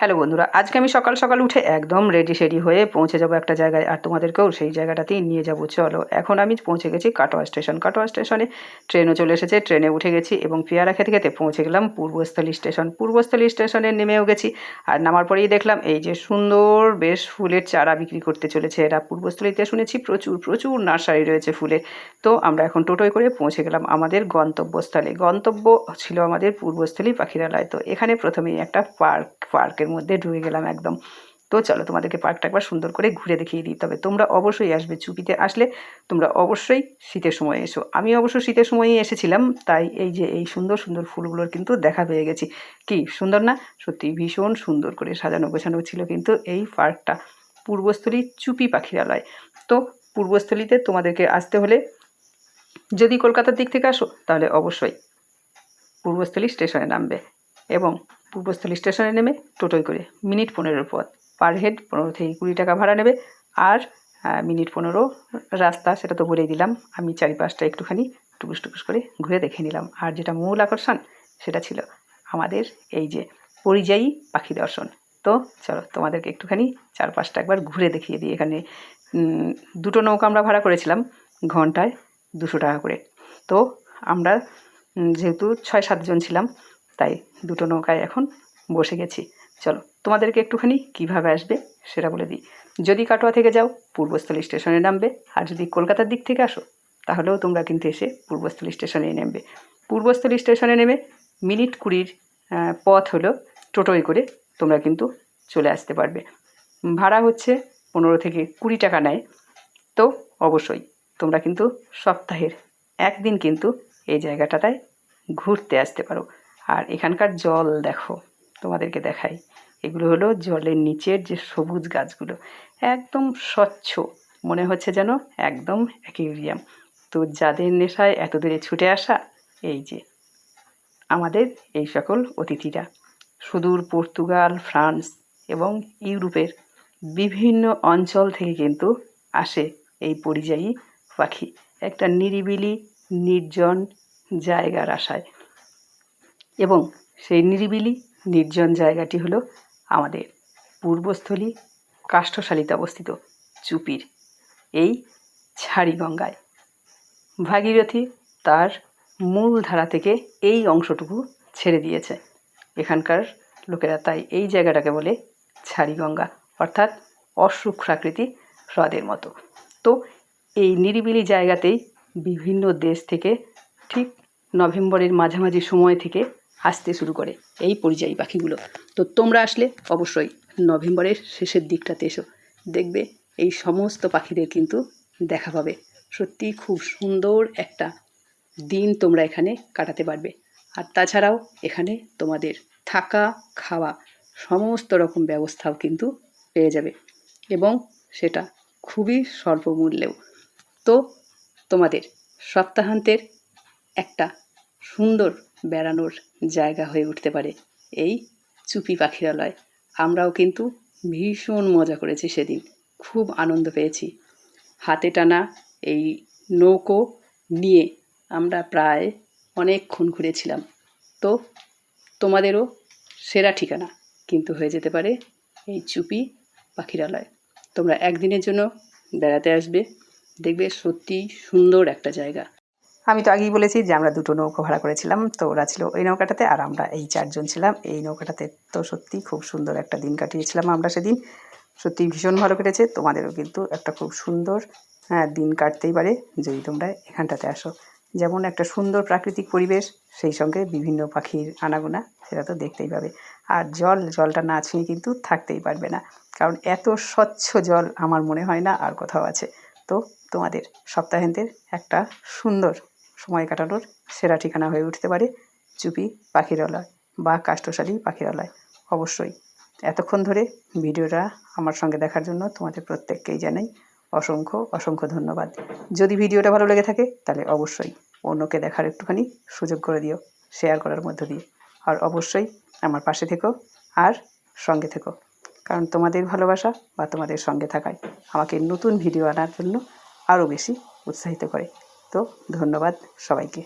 Hello বন্ধুরা, আজকে আমি সকাল সকাল উঠে একদম রেডি সেডি হয়ে পৌঁছে যাব একটা জায়গায়, আর তোমাদেরকেও সেই জায়গাটাতেই নিয়ে যাব। চলো, এখন আমি পৌঁছে গেছি কাটোয়া স্টেশন। কাটোয়া স্টেশনে ট্রেনও চলে এসেছে, ট্রেনে উঠে গেছি এবং পেয়ারা খেতে খেতে পৌঁছে গেলাম পূর্বস্থলী স্টেশন। পূর্বস্থলী স্টেশনে নেমেও গেছি আর নামার পরেই দেখলাম এই যে সুন্দর বেশ ফুলের চারা বিক্রি করতে চলেছে এরা। পূর্বস্থলীতে শুনেছি প্রচুর প্রচুর নার্সারি রয়েছে ফুলের তো আমরা এখন টোটোয় করে পৌঁছে গেলাম আমাদের গন্তব্যস্থলে। গন্তব্য ছিল আমাদের পূর্বস্থলী পাখিরালয়। তো এখানে প্রথমেই একটা পার্ক, পার্কের মধ্যে ঢুকে গেলাম একদম। তো চলো তোমাদেরকে পার্কটা একবার সুন্দর করে ঘুরে দেখিয়ে দিই। তবে তোমরা অবশ্যই আসবে চুপিতে আসলে, তোমরা অবশ্যই শীতের সময় এসো। আমি অবশ্য শীতের সময়ই এসেছিলাম, তাই এই যে এই সুন্দর সুন্দর ফুলগুলোর কিন্তু দেখা পেয়ে গেছি। কি সুন্দর না? সত্যি ভীষণ সুন্দর করে সাজানো, গোছানো ছিল কিন্তু এই পার্কটা পূর্বস্থলী চুপি পাখিরালয় তো পূর্বস্থলীতে তোমাদেরকে আসতে হলে যদি কলকাতার দিক থেকে আসো, তাহলে অবশ্যই পূর্বস্থলী স্টেশনে নামবে এবং পূর্বস্থলী স্টেশনে নেমে টোটোয় করে মিনিট পনেরোর পথ। পার হেড পনেরো থেকে কুড়ি টাকা ভাড়া নেবে। আর মিনিট পনেরো রাস্তা সেটা তো বলেই দিলাম। আমি চারিপাশটা একটুখানি টুকুস টুকুস করে ঘুরে দেখে নিলাম। আর যেটা মূল আকর্ষণ সেটা ছিল আমাদের এই যে পরিযায়ী পাখি দর্শন। তো চলো তোমাদেরকে একটুখানি চারপাশটা একবার ঘুরে দেখিয়ে দিই। এখানে দুটো নৌকা আমরা ভাড়া করেছিলাম ঘন্টায় দুশো টাকা করে। তো আমরা যেহেতু ছয় সাতজন ছিলাম, তাই দুটো নৌকায় এখন বসে গেছি। চলো, তোমাদেরকে একটুখানি কীভাবে আসবে সেটা বলে দিই। যদি কাটোয়া থেকে যাও, পূর্বস্থলী স্টেশনে নামবে, আর যদি কলকাতার দিক থেকে আসো, তাহলেও তোমরা কিন্তু এসে পূর্বস্থলী স্টেশনেই নামবে। পূর্বস্থলী স্টেশনে নেমে মিনিট কুড়ির পথ হলো টোটোয় করে তোমরা কিন্তু চলে আসতে পারবে। ভাড়া হচ্ছে পনেরো থেকে কুড়ি টাকা নেয়। তো অবশ্যই তোমরা কিন্তু সপ্তাহের একদিন কিন্তু এই জায়গাটাতে ঘুরতে আসতে পারো। আর এখানকার জল দেখো, তোমাদেরকে দেখাই। এগুলো হলো জলের নিচের যে সবুজ গাছগুলো, একদম স্বচ্ছ, মনে হচ্ছে যেন একদম অ্যাকুরিয়াম। তো যাদের নেশায় এত দূরে ছুটে আসা, এই যে আমাদের এই সকল অতিথিরা, সুদূর পর্তুগাল, ফ্রান্স এবং ইউরোপের বিভিন্ন অঞ্চল থেকে কিন্তু আসে এই পরিযায়ী পাখি। একটা নিরিবিলি, নির্জন জায়গার আশায়। এবং সেই নিরিবিলি, নির্জন জায়গাটি হলো আমাদের পূর্বস্থলী কাষ্ঠশালীতে অবস্থিত চুপির, এই ছাড়িগঙ্গায়। ভাগীরথী তার মূল ধারা থেকে এই অংশটুকু ছেড়ে দিয়েছে। এখানকার লোকেরা তাই এই জায়গাটাকে বলে ছাড়িগঙ্গা, অর্থাৎ অশুক্রাকৃতি হ্রদের মতো। তো এই নিরিবিলি জায়গাতেই বিভিন্ন দেশ থেকে ঠিক নভেম্বরের মাঝামাঝি সময় থেকে আসতে শুরু করে এই পরিযায়ী পাখিগুলো। তো তোমরা আসলে অবশ্যই নভেম্বরের শেষের দিকটাতে এসো। দেখবে এই সমস্ত পাখিদের কিন্তু দেখা পাবে। সত্যি খুব সুন্দর একটা দিন তোমরা এখানে কাটাতে পারবে। আর তাছাড়াও এখানে তোমাদের থাকা, খাওয়া সমস্ত রকম ব্যবস্থাও কিন্তু পেয়ে যাবে। এবং সেটা খুবই স্বল্প মূল্যেও তো তোমাদের সপ্তাহান্তের একটা সুন্দর বেড়ানোর জায়গা হয়ে উঠতে পারে এই চুপি পাখিরালয়। আমরাও কিন্তু ভীষণ মজা করেছি সেদিন। খুব আনন্দ পেয়েছি। হাতে টানা এই নৌকো নিয়ে আমরা প্রায় অনেকক্ষণ ঘুরেছিলাম। তো তোমাদেরও সেরা ঠিকানা কিন্তু হয়ে যেতে পারে এই চুপি পাখিরালয়। তোমরা একদিনের জন্য বেড়াতে আসবে। দেখবে সত্যি সুন্দর একটা জায়গা। আমি তো আগেই বলেছি যে আমরা দুটো নৌকো ভাড়া করেছিলাম, তো ওরা ছিল ওই নৌকাটাতে আর আমরা এই চারজন ছিলাম। এই নৌকাটাতে তো সত্যি খুব সুন্দর একটা দিন কাটিয়েছিলাম আমরা সেদিন। সত্যি ভীষণ ভালো কেটেছে, তোমাদেরও কিন্তু একটা খুব সুন্দর হ্যাঁ দিন কাটতেই পারে যদি তোমরা এখানটাতে আসো। যেমন একটা সুন্দর প্রাকৃতিক পরিবেশ, সেই সঙ্গে বিভিন্ন পাখির আনাগোনা, সেটা তো দেখতেই পাবে। আর জল, জলটা না ছুঁয়ে কিন্তু থাকতেই পারবে না, কারণ এত স্বচ্ছ জল আমার মনে হয় না আর কোথাও আছে। তো তোমাদের সপ্তাহান্তের একটা সুন্দর সময় কাটানোর সেরা ঠিকানা হয়ে উঠতে পারে চুপি পাখিরালয় বা কাষ্ঠশালী পাখিরালয়। অবশ্যই এতক্ষণ ধরে ভিডিওটা আমার সঙ্গে দেখার জন্য তোমাদের প্রত্যেককেই জানাই অসংখ্য অসংখ্য ধন্যবাদ। যদি ভিডিওটা ভালো লেগে থাকে, তাহলে অবশ্যই অন্যকে দেখার একটুখানি সুযোগ করে দিও, শেয়ার করার মধ্য দিয়ে। আর অবশ্যই আমার পাশে থেকো আর সঙ্গে থেকো, কারণ তোমাদের ভালোবাসা বা তোমাদের সঙ্গে থাকায় আমাকে নতুন ভিডিও আনার জন্য আরও বেশি উৎসাহিত করে। তো ধন্যবাদ সবাইকে।